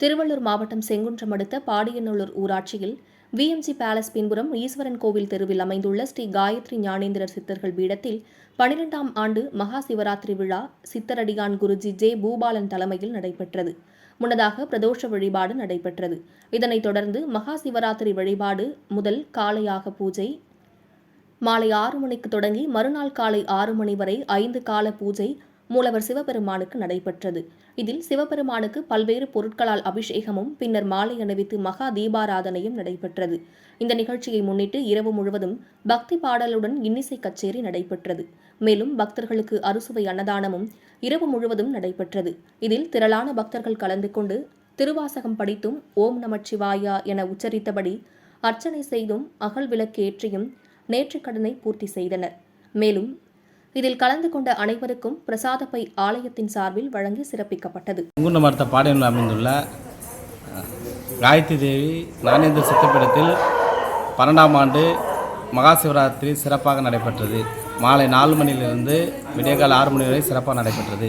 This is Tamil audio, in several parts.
திருவள்ளூர் மாவட்டம் செங்குன்றம் அடுத்த பாடியநல்லூர் ஊராட்சியில் விஎம்சி பேலஸ் பின்புறம் ஈஸ்வரன் கோவில் தெருவில் அமைந்துள்ள ஸ்ரீ காயத்ரி ஞானேந்திரர் சித்தர்கள் பீடத்தில் பனிரெண்டாம் ஆண்டு மகா சிவராத்திரி விழா சித்தரடியான் குருஜி ஜே பூபாலன் தலைமையில் நடைபெற்றது. முன்னதாக பிரதோஷ வழிபாடு நடைபெற்றது. இதனைத் தொடர்ந்து மகா சிவராத்திரி வழிபாடு முதல் காலையாக பூஜை மாலை ஆறு மணிக்கு தொடங்கி மறுநாள் காலை ஆறு மணி வரை ஐந்து கால பூஜை மூலவர் சிவபெருமானுக்கு நடைபெற்றது. இதில் சிவபெருமானுக்கு பல்வேறு பொருட்களால் அபிஷேகமும் பின்னர் மாலை அணிவித்து மகா தீபாராதனையும் நடைபெற்றது. இந்த நிகழ்ச்சியை முன்னிட்டு இரவு முழுவதும் பக்தி பாடலுடன் இன்னிசை கச்சேரி நடைபெற்றது. மேலும் பக்தர்களுக்கு அறுசுவை அன்னதானமும் இரவு முழுவதும் நடைபெற்றது. இதில் திரளான பக்தர்கள் கலந்து கொண்டு திருவாசகம் படித்தும் ஓம் நமச்சிவாயா என உச்சரித்தபடி அர்ச்சனை செய்தும் அகல் விளக்கு ஏற்றியும் கடனை பூர்த்தி செய்தனர். மேலும் இதில் கலந்து கொண்ட அனைவருக்கும் பிரசாதப்பை ஆலயத்தின் சார்பில் வழங்கி சிறப்பிக்கப்பட்டது. செங்குன்றம் அடுத்த பாடியனில் அமைந்துள்ள காயத்ரி தேவி ஞானேந்திர சித்தப்பீடத்தில் பன்னெண்டாம் ஆண்டு மகா சிவராத்திரி சிறப்பாக நடைபெற்றது. மாலை நாலு மணியிலிருந்து விடியகால் ஆறு மணி வரை சிறப்பாக நடைபெற்றது.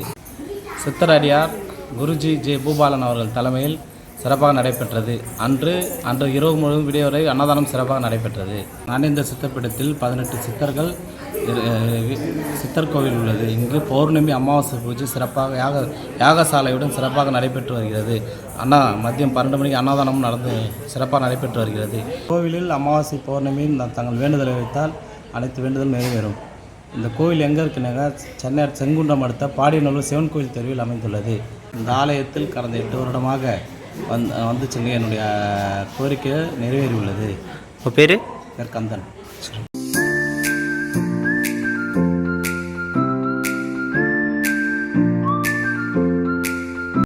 சித்தரடியார் குருஜி ஜே. பூபாலன் அவர்கள் தலைமையில் சிறப்பாக நடைபெற்றது. அன்று அன்று இரவு முழுவதும் விடிய வரை அன்னதானம் சிறப்பாக நடைபெற்றது. நானேந்திர சித்தப்பீடத்தில் பதினெட்டு சித்தர்கள் சித்தர் கோவில் உள்ளது. இங்கு பௌர்ணமி அமாவாசை பூஜை சிறப்பாக யாக யாகசாலையுடன் சிறப்பாக நடைபெற்று வருகிறது. அண்ணா மதியம் பன்னெண்டு மணிக்கு அன்னதானமும் நடந்து சிறப்பாக நடைபெற்று வருகிறது. கோவிலில் அமாவாசை பௌர்ணமியில் ந- தங்கள் வேண்டுதலை வைத்தால் அனைத்து வேண்டுதலும் நிறைவேறும். இந்த கோவில் எங்கே இருக்குனாங்க சென்னை செங்குன்றம் அடுத்த பாடியநல்லூர் சிவன் கோயில் தெருவில் அமைந்துள்ளது. இந்த ஆலயத்தில் கடந்த எட்டு வருடமாக வந்து வந்து சென்று என்னுடைய கோரிக்கை நிறைவேறியுள்ளது. பேர்? பேர் கந்தன்.